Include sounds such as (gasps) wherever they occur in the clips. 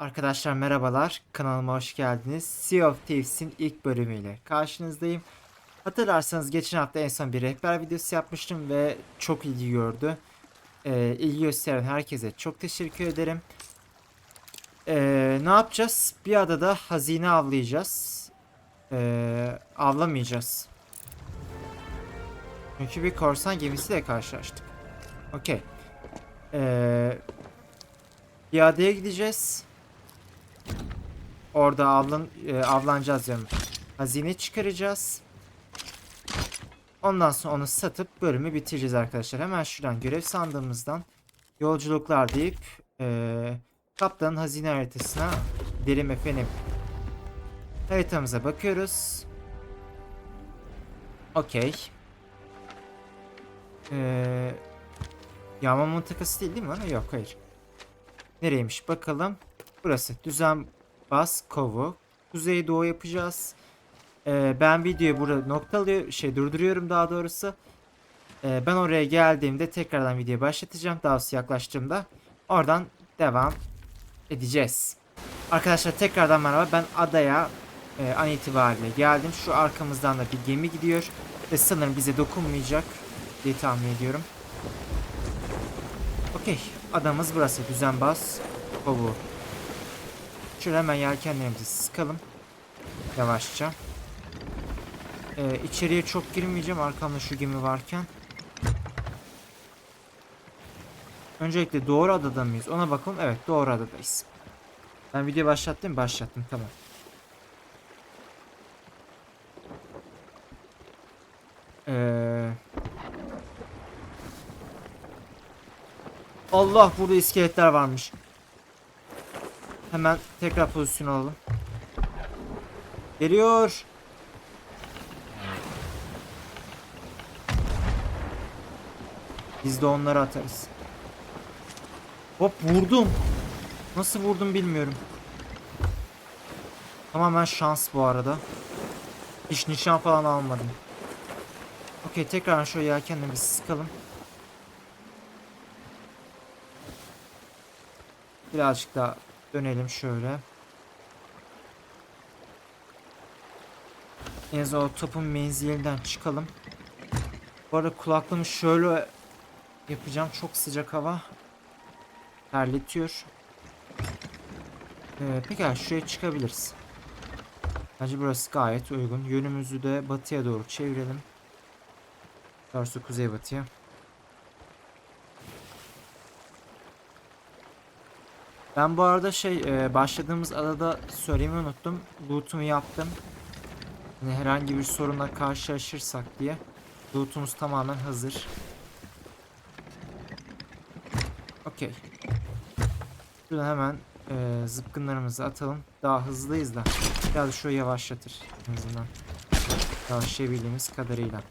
Arkadaşlar merhabalar. Kanalıma hoş geldiniz. Sea of Thieves'in ilk bölümüyle karşınızdayım. Hatırlarsanız geçen hafta en son bir rehber videosu yapmıştım ve çok ilgi gördü. Ee, ilgi gösteren herkese çok teşekkür ederim. Ee, ne yapacağız? Bir adada hazine avlayacağız. Ee, avlamayacağız. Çünkü bir korsan gemisiyle karşılaştık. Okey. Ee, bir adaya gideceğiz. Orada avlan, e, avlanacağız yani. Hazine çıkaracağız. Ondan sonra onu satıp bölümü bitireceğiz arkadaşlar. Hemen şuradan görev sandığımızdan yolculuklar deyip e, kaptanın hazine haritasına gidelim efendim. Haritamıza bakıyoruz. Okey. Ee, yağma mıntıkası değil değil mi? Yok hayır. Nereymiş bakalım. Burası düzen bas kovu. Kuzey doğu yapacağız. Ee, ben videoyu burada noktalıyor şey durduruyorum daha doğrusu. Ee, ben oraya geldiğimde tekrardan videoyu başlatacağım. Daha doğrusu yaklaştığımda oradan devam edeceğiz. Arkadaşlar tekrardan merhaba. Ben adaya e, an itibariyle geldim. Şu arkamızdan da bir gemi gidiyor. Ve sanırım bize dokunmayacak diye tahmin ediyorum. Okey. Adamız burası. Düzenbaz. Kovu. Şöyle hemen yelkenlerimizi sıkalım. Yavaşça. Ee, içeriye çok girmeyeceğim. Arkamda şu gemi varken. Öncelikle doğru adada mıyız? Ona bakalım. Evet doğru adadayız. Ben video başlattım. Başlattım. Tamam. Ee... Allah burada iskeletler varmış. Hemen tekrar pozisyon alalım. Geliyor. Biz de onları atarız. Hop vurdum. Nasıl vurdum bilmiyorum. Tamamen şans bu arada. Hiç nişan falan almadım. Okey tekrar şöyle yelkenle bir sıkalım. Birazcık daha dönelim şöyle. En azından o topun menzilinden çıkalım. Bu arada kulaklığımı şöyle yapacağım. Çok sıcak hava. Terletiyor. Ee, pekala şuraya çıkabiliriz. Bence burası gayet uygun. Yönümüzü de batıya doğru çevirelim. Doğrusu kuzeybatıya. Ben bu arada şey e, başladığımız adada söylemeyi unuttum. Loot'umu yaptım. Yani herhangi bir sorunla karşılaşırsak diye. Loot'umuz tamamen hazır. Okey. Şuradan hemen e, zıpkınlarımızı atalım. Daha hızlıyız da. Biraz şöyle yavaşlatır en azından. Yavaşlayabildiğimiz kadarıyla.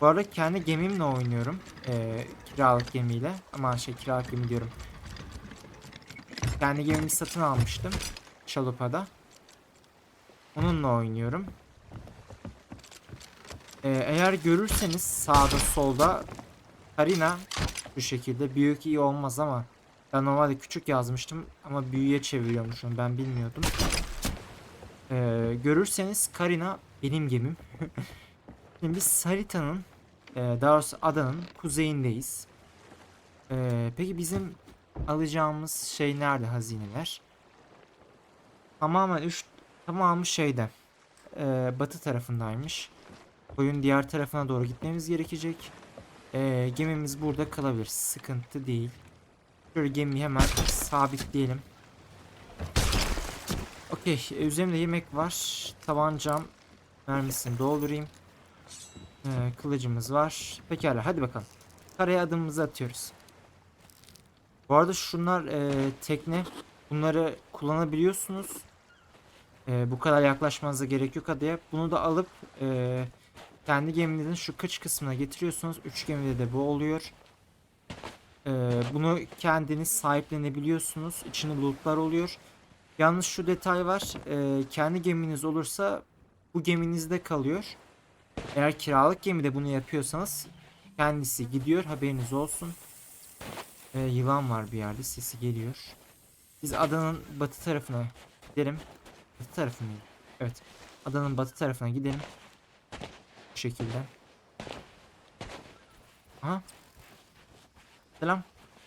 Bu arada kendi gemimle oynuyorum. E, kiralık gemiyle. Ama şey kiralık gemi diyorum. Kendi gemimi satın almıştım. Şalupa'da. Onunla oynuyorum. Ee, eğer görürseniz sağda solda Karina bu şekilde büyük iyi olmaz ama ben normalde küçük yazmıştım ama büyüye çeviriyormuşum ben bilmiyordum. Ee, görürseniz Karina benim gemim. (laughs) Şimdi biz haritanın e, daha doğrusu adanın kuzeyindeyiz. Ee, peki bizim alacağımız şey nerede hazineler? Tamamen üç tamamı şeyde e, batı tarafındaymış. Koyun diğer tarafına doğru gitmemiz gerekecek. E, gemimiz burada kalabilir. Sıkıntı değil. Şöyle gemiyi hemen sabitleyelim. Okey. E, üzerimde yemek var. Tabancam mermisini doldurayım. E, kılıcımız var. Pekala hadi bakalım. Karaya adımımızı atıyoruz. Bu arada şunlar e, tekne. Bunları kullanabiliyorsunuz. E, bu kadar yaklaşmanıza gerek yok adaya. Bunu da alıp e, kendi geminizin şu kıç kısmına getiriyorsunuz. Üç gemide de bu oluyor. E, bunu kendiniz sahiplenebiliyorsunuz. İçinde lootlar oluyor. Yalnız şu detay var. E, kendi geminiz olursa bu geminizde kalıyor. Eğer kiralık gemide bunu yapıyorsanız kendisi gidiyor. Haberiniz olsun. Ee, yılan var bir yerde. Sesi geliyor. Biz adanın batı tarafına gidelim. Batı tarafı mıydı? Evet. Adanın batı tarafına gidelim. Bu şekilde. Aha. Selam.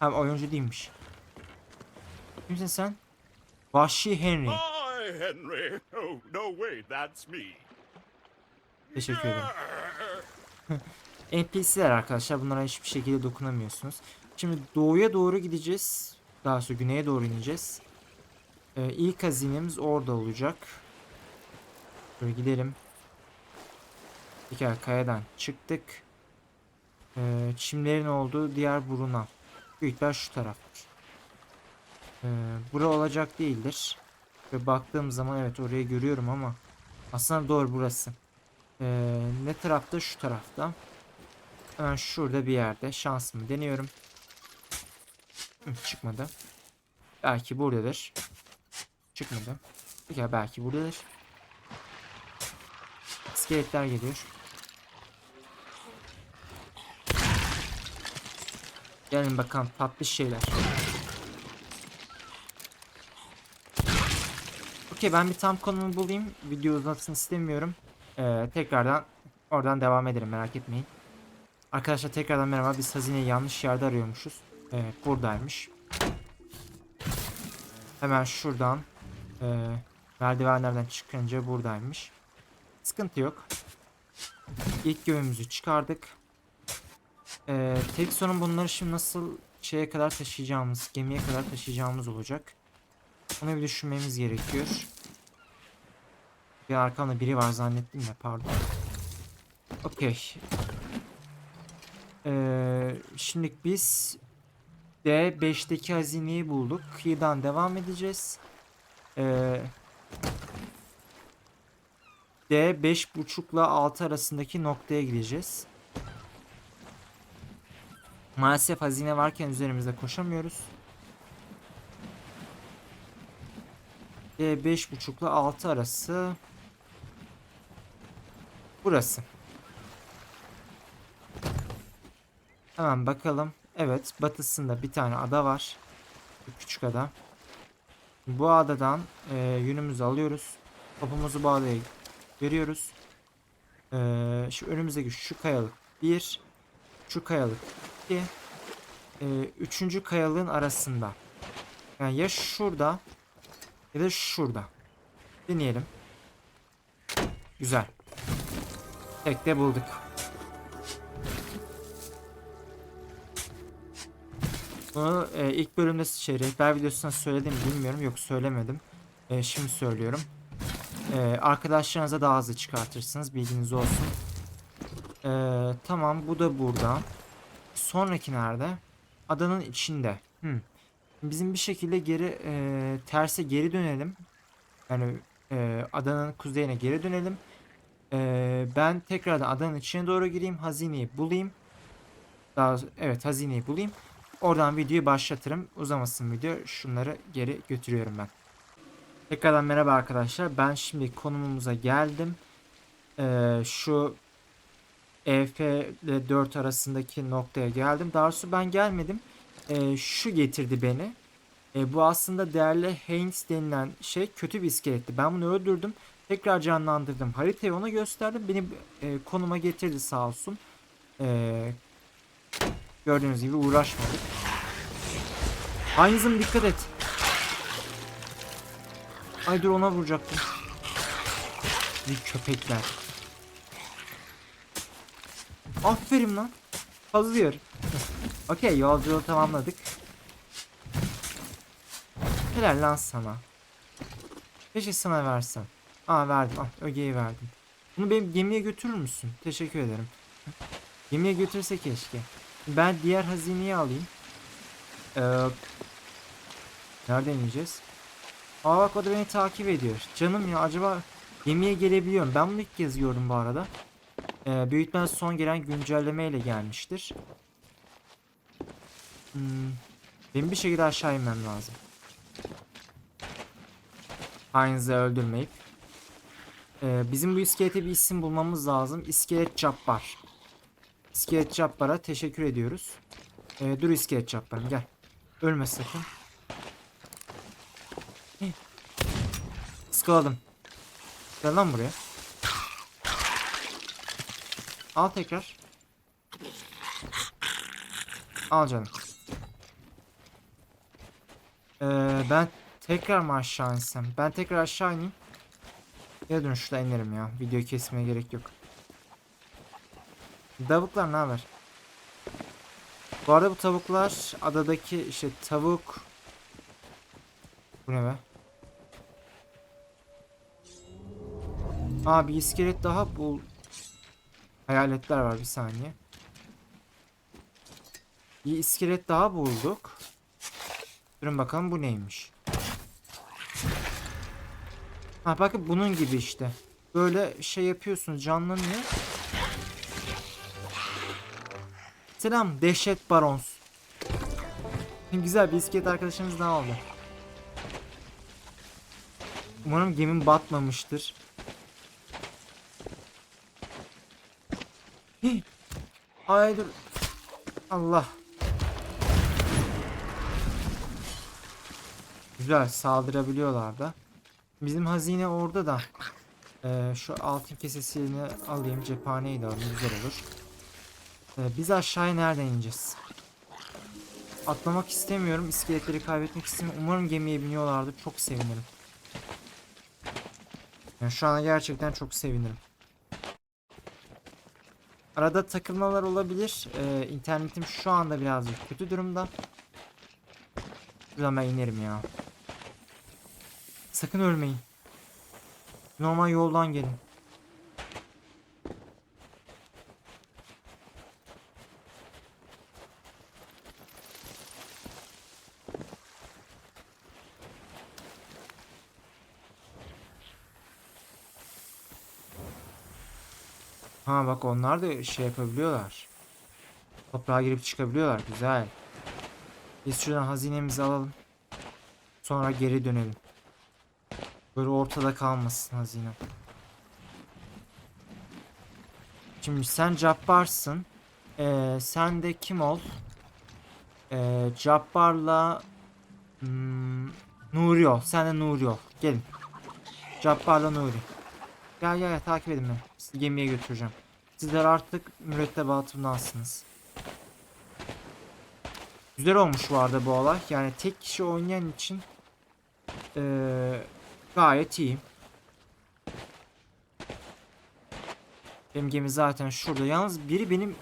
Ha oyuncu değilmiş. Kimsin sen? Vahşi Henry. Hi, Henry. Oh, no way, that's me. Teşekkür ederim. (laughs) NPC'ler arkadaşlar bunlara hiçbir şekilde dokunamıyorsunuz. Şimdi doğuya doğru gideceğiz. Daha sonra güneye doğru ineceğiz. Ee, ilk hazinemiz orada olacak. Şöyle gidelim. Tekrar kayadan çıktık. Ee, çimlerin olduğu diğer buruna. Büyük ihtimal şu taraftır. Ee, bura olacak değildir. Ve baktığım zaman evet orayı görüyorum ama aslında doğru burası. Ee, ne tarafta? Şu tarafta. Hemen şurada bir yerde. Şansımı deniyorum. Çıkmadı. Belki buradadır. Çıkmadı. Ya belki buradadır. İskeletler geliyor. Gelin bakalım tatlı şeyler. Okey ben bir tam konumu bulayım. Video uzatsın istemiyorum. Ee, tekrardan oradan devam ederim merak etmeyin. Arkadaşlar tekrardan merhaba. Biz hazineyi yanlış yerde arıyormuşuz. Evet buradaymış. Hemen şuradan e, merdivenlerden çıkınca buradaymış. Sıkıntı yok. İlk göğümüzü çıkardık. E, tek sorun bunları şimdi nasıl şeye kadar taşıyacağımız, gemiye kadar taşıyacağımız olacak. Onu bir düşünmemiz gerekiyor. Bir arkamda biri var zannettim de pardon. Okey. Ee, şimdi biz D5'teki hazineyi bulduk. Kıyıdan devam edeceğiz. Ee, D5.5 ile 6 arasındaki noktaya gideceğiz. Maalesef hazine varken üzerimizde koşamıyoruz. D5.5 ile 6 arası burası. Hemen bakalım. Evet batısında bir tane ada var. Küçük ada. Bu adadan e, yünümüzü alıyoruz. Topumuzu bu adaya veriyoruz. E, şu önümüzdeki şu kayalık bir, şu kayalık iki, e, üçüncü kayalığın arasında. Yani ya şurada ya da şurada. Deneyelim. Güzel. Tek de bulduk. Bunu e, ilk bölümde şey, rehber videosunda söyledim mi bilmiyorum. Yok söylemedim. E, şimdi söylüyorum. E, arkadaşlarınıza daha hızlı çıkartırsınız. Bilginiz olsun. E, tamam bu da burada. Sonraki nerede? Adanın içinde. Hmm. Bizim bir şekilde geri e, terse geri dönelim. Yani e, adanın kuzeyine geri dönelim. E, ben tekrardan adanın içine doğru gireyim. Hazineyi bulayım. Daha evet hazineyi bulayım. Oradan videoyu başlatırım. Uzamasın video. Şunları geri götürüyorum ben. Tekrardan merhaba arkadaşlar. Ben şimdi konumumuza geldim. Ee, şu EF ile 4 arasındaki noktaya geldim. Daha doğrusu ben gelmedim. Ee, şu getirdi beni. Ee, bu aslında değerli Haynes denilen şey kötü bir iskeletti. Ben bunu öldürdüm. Tekrar canlandırdım. Haritayı ona gösterdim. Beni e, konuma getirdi sağ olsun. Ee, Gördüğünüz gibi uğraşmadık. Aynızım dikkat et. Ay dur ona vuracaktım. Bir köpekler. Aferin lan. Kazıyor. Okey yolculuğu tamamladık. Helal lan sana. Keşke sana versem. Aa verdim. Ah, ögeyi verdim. Bunu benim gemiye götürür müsün? Teşekkür ederim. Gemiye götürse keşke. Ben diğer hazineyi alayım. Ee, nereden ineceğiz? Aa bak o da beni takip ediyor. Canım ya acaba gemiye gelebiliyorum. Ben bunu ilk kez gördüm bu arada. Ee, ihtimalle son gelen güncelleme ile gelmiştir. Hmm, benim bir şekilde aşağı inmem lazım. Heinz'i öldürmeyip. Ee, bizim bu iskelete bir isim bulmamız lazım. İskelet Cabbar. İskelet Cabbar'a teşekkür ediyoruz. Ee, dur İskelet Cabbar'ım gel. Ölme sakın. ıskaladım. Gel lan buraya. Al tekrar. Al canım. Ee, ben tekrar mı aşağı insem? Ben tekrar aşağı ineyim. Ya dönüşte inerim ya. Video kesmeye gerek yok. Tavuklar ne haber? Bu arada bu tavuklar adadaki işte tavuk Bu ne be? Aa bir iskelet daha bul. Hayaletler var bir saniye. Bir iskelet daha bulduk. Durun bakalım bu neymiş. Ha bakın bunun gibi işte. Böyle şey yapıyorsunuz canlanıyor. Selam dehşet barons. Güzel bir iskelet arkadaşımız daha oldu. Umarım gemim batmamıştır. Hih. (gasps) Ay dur. Allah. Güzel saldırabiliyorlar da. Bizim hazine orada da. Ee, şu altın kesesini alayım cephaneyi de alayım güzel olur. Ee, biz aşağıya nereden ineceğiz? Atlamak istemiyorum. iskeletleri kaybetmek istemiyorum. Umarım gemiye biniyorlardır. Çok sevinirim. Yani şu an gerçekten çok sevinirim. Arada takılmalar olabilir. Ee, internetim şu anda birazcık kötü durumda. Şuradan ben inerim ya. Sakın ölmeyin. Normal yoldan gelin. Ha bak onlar da şey yapabiliyorlar. Toprağa girip çıkabiliyorlar. Güzel. Biz şuradan hazinemizi alalım. Sonra geri dönelim. Böyle ortada kalmasın hazine. Şimdi sen Cabbar'sın. Ee, sen de kim ol? Ee, Cabbar'la hmm, Nuri ol. Sen de Nuri ol. Gelin. Cabbar'la Nuri. Gel gel gel takip edin beni. Sizi gemiye götüreceğim. Sizler artık mürettebatımdansınız. Güzel olmuş bu arada bu olay. Yani tek kişi oynayan için eee, gayet iyi. Benim gemi zaten şurada. Yalnız biri benim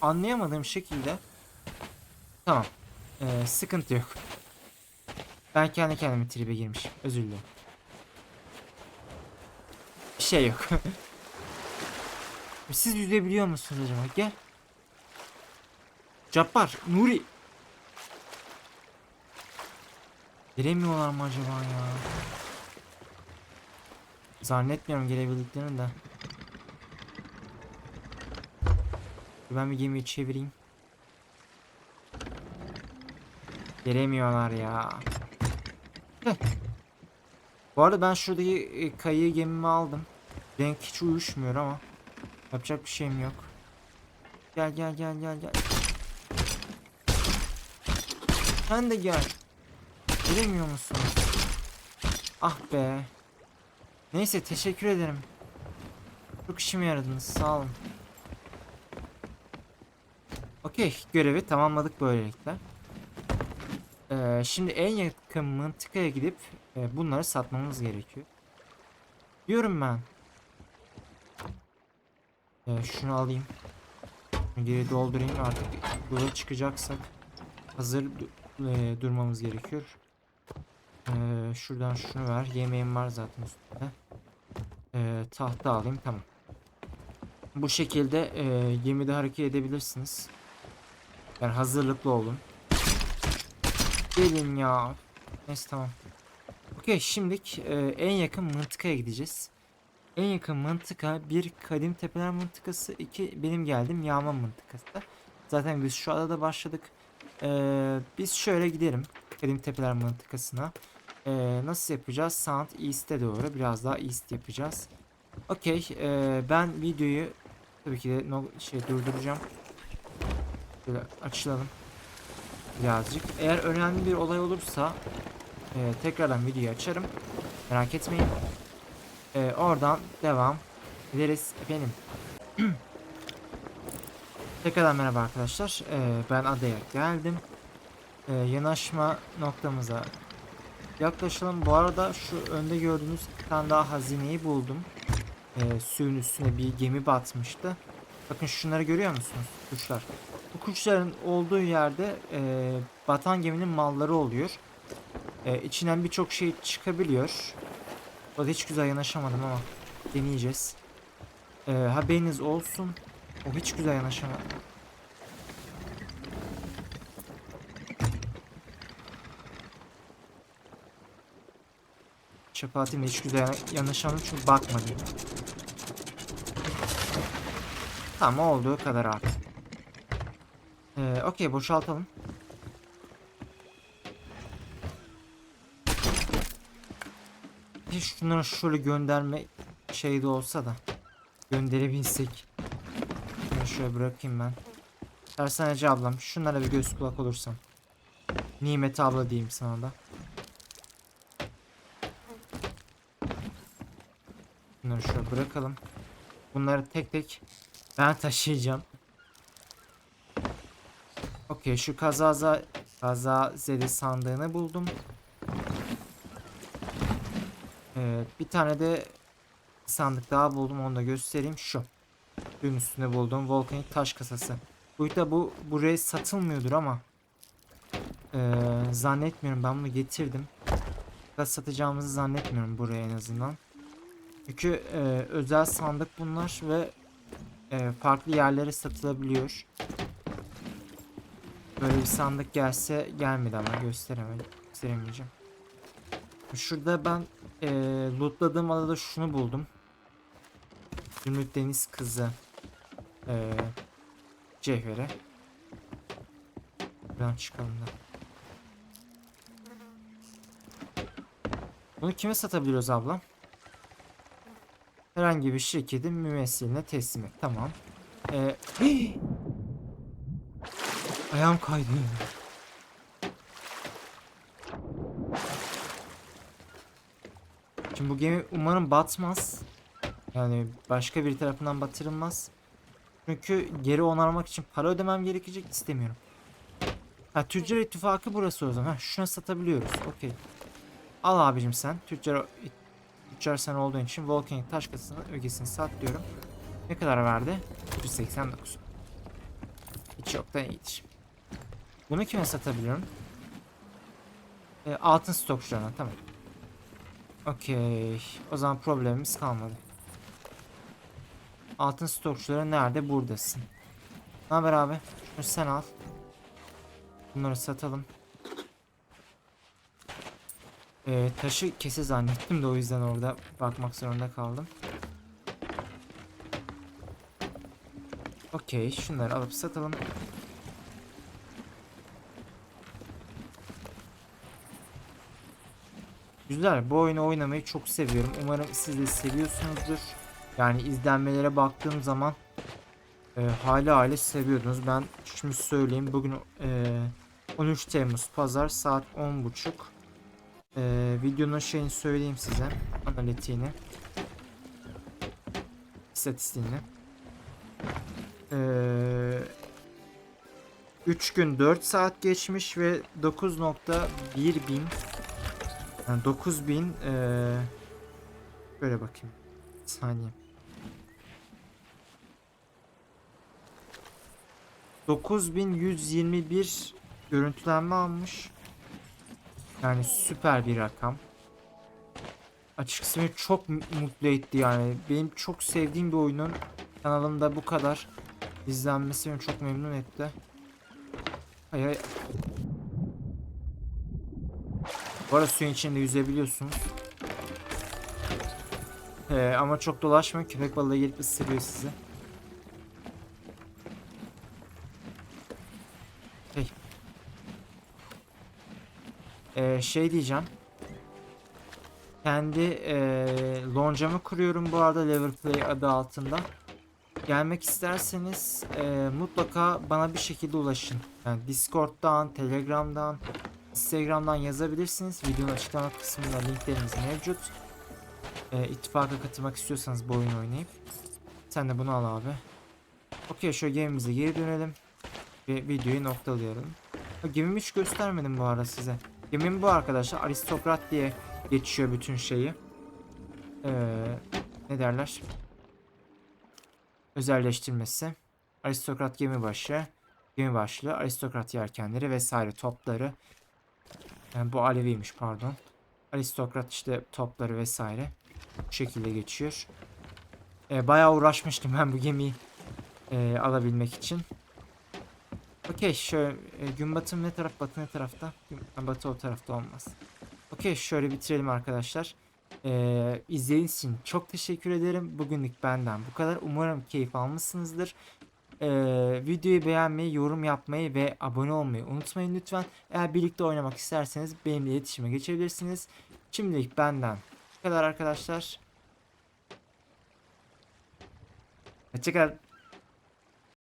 anlayamadığım şekilde tamam. Eee, sıkıntı yok. Ben kendi kendime tribe girmişim. Özür dilerim. Bir şey yok. (laughs) Siz yüzebiliyor musunuz acaba? Gel. Cabbar, Nuri. Giremiyorlar mı acaba ya? Zannetmiyorum gelebildiklerini de. Ben bir gemiyi çevireyim. Gelemiyorlar ya. Bu arada ben şuradaki e, kayığı gemime aldım. Renk hiç uyuşmuyor ama. Yapacak bir şeyim yok. Gel gel gel gel gel. Sen de gel. Gelemiyor musun? Ah be. Neyse teşekkür ederim. Çok işime yaradınız sağ olun. Okey görevi tamamladık böylelikle. Ee, şimdi en yakın mıntıkaya gidip e, bunları satmamız gerekiyor. Diyorum ben. Ee, şunu alayım. Geri doldurayım artık yola çıkacaksak hazır e, durmamız gerekiyor. Ee, şuradan şunu ver. Yemeğim var zaten üstünde. Ee, tahta alayım tamam. Bu şekilde e, gemide hareket edebilirsiniz. Yani hazırlıklı olun. Gelin ya. Neyse tamam. Okey şimdilik e, en yakın mıntıkaya gideceğiz. En yakın mıntıka bir kadim tepeler mıntıkası, iki benim geldim yağma mıntıkası. Zaten biz şu adada başladık. Ee, biz şöyle gidelim kadim tepeler mıntıkasına. Ee, nasıl yapacağız? Sound East'e doğru biraz daha East yapacağız. Okey ee, ben videoyu tabii ki de no, şey durduracağım. Böyle açılalım birazcık. Eğer önemli bir olay olursa e, tekrardan videoyu açarım. Merak etmeyin. Ee, oradan devam ederiz efendim. (clears throat) Tekrardan merhaba arkadaşlar. Ee, ben adaya geldim. Ee, yanaşma noktamıza yaklaşalım. Bu arada şu önde gördüğünüz bir tane daha hazineyi buldum. Ee, suyun üstüne bir gemi batmıştı. Bakın şunları görüyor musunuz? Kuşlar. Bu kuşların olduğu yerde e, batan geminin malları oluyor. E, içinden birçok şey çıkabiliyor. O da hiç güzel yanaşamadım ama deneyeceğiz. E, haberiniz olsun. O hiç güzel yanaşamadı. Da hiç güzel yana- yanaşamadım çünkü bakmadım. Tamam olduğu kadar artık. Ee, Okey boşaltalım. Bir şunları şöyle gönderme şey de olsa da gönderebilsek. Şunu şöyle bırakayım ben. Tersaneci ablam şunlara bir göz kulak olursan. Nimet abla diyeyim sana da. Bunları şöyle bırakalım. Bunları tek tek ben taşıyacağım. Okey şu kazaza kaza zede sandığını buldum. Bir tane de sandık daha buldum onu da göstereyim şu. Suyun üstünde bulduğum volkanik taş kasası. Bu da bu buraya satılmıyordur ama eee, zannetmiyorum ben bunu getirdim. Fakat satacağımızı zannetmiyorum buraya en azından. Çünkü eee, özel sandık bunlar ve eee, farklı yerlere satılabiliyor. Böyle bir sandık gelse gelmedi ama gösteremedim. Gösteremeyeceğim. Şurada ben eee lootladığım adada şunu buldum. Zümrüt Deniz Kızı eee cevheri. Buradan çıkalım da. Bunu kime satabiliyoruz abla? Herhangi bir şirketin mümessiline teslim et. Tamam. Eee (gasps) Ayağım kaydı. Şimdi bu gemi umarım batmaz. Yani başka bir tarafından batırılmaz. Çünkü geri onarmak için para ödemem gerekecek istemiyorum. Ha tüccar ittifakı burası o zaman. Ha şuna satabiliyoruz. Okey. Al abicim sen. Tüccar tüccar sen olduğun için Volcanic taş kasasını ögesini sat diyorum. Ne kadar verdi? 189. Hiç yoktan iyidir. Bunu kime satabiliyorum? E, altın stokçularına tamam. Okey. O zaman problemimiz kalmadı. Altın stokçuları nerede? Buradasın. Ne haber abi? Şunu sen al. Bunları satalım. E, taşı kese zannettim de o yüzden orada bakmak zorunda kaldım. Okey. Şunları alıp satalım. Güzel. Bu oyunu oynamayı çok seviyorum. Umarım siz de seviyorsunuzdur. Yani izlenmelere baktığım zaman e, hali hali seviyordunuz. Ben şimdi söyleyeyim. Bugün e, 13 Temmuz Pazar saat 10.30. E, videonun şeyini söyleyeyim size. Analitiğini. İstatistiğini. E, 3 gün 4 saat geçmiş ve 9.1 bin yani 9000 eee böyle bakayım. Bir saniye. 9121 görüntülenme almış. Yani süper bir rakam. Açıkçası beni çok mu- mutlu etti yani. Benim çok sevdiğim bir oyunun kanalımda bu kadar izlenmesi beni çok memnun etti. Hay hay. Bu suyun içinde yüzebiliyorsunuz. Ee, ama çok dolaşmayın. Köpek balığı gelip ısırıyor sizi. Hey. Ee, şey diyeceğim. Kendi ee, loncamı kuruyorum bu arada Leverplay adı altında. Gelmek isterseniz ee, mutlaka bana bir şekilde ulaşın. Yani Discord'dan, Telegram'dan, Instagram'dan yazabilirsiniz. Videonun açıklama kısmında linklerimiz mevcut. e, ittifaka katılmak istiyorsanız bu oyunu oynayıp sen de bunu al abi. Okey şöyle gemimize geri dönelim. Ve videoyu noktalayalım. Ha, Gemimi hiç göstermedim bu arada size. Gemim bu arkadaşlar. Aristokrat diye geçiyor bütün şeyi. Ee, ne derler? Özelleştirmesi. Aristokrat gemi başı. Gemi başlığı. Aristokrat yelkenleri vesaire topları. Yani bu Aleviymiş pardon. Aristokrat işte topları vesaire. Bu şekilde geçiyor. Ee, bayağı uğraşmıştım ben bu gemiyi e, alabilmek için. Okey şöyle e, gün batımı ne taraf batı ne tarafta? Gün batı o tarafta olmaz. Okey şöyle bitirelim arkadaşlar. Ee, izlediğiniz için çok teşekkür ederim. Bugünlük benden bu kadar. Umarım keyif almışsınızdır. Ee, videoyu beğenmeyi, yorum yapmayı ve abone olmayı unutmayın lütfen. Eğer birlikte oynamak isterseniz benimle iletişime geçebilirsiniz. Şimdilik benden bu kadar arkadaşlar. Hoşçakalın.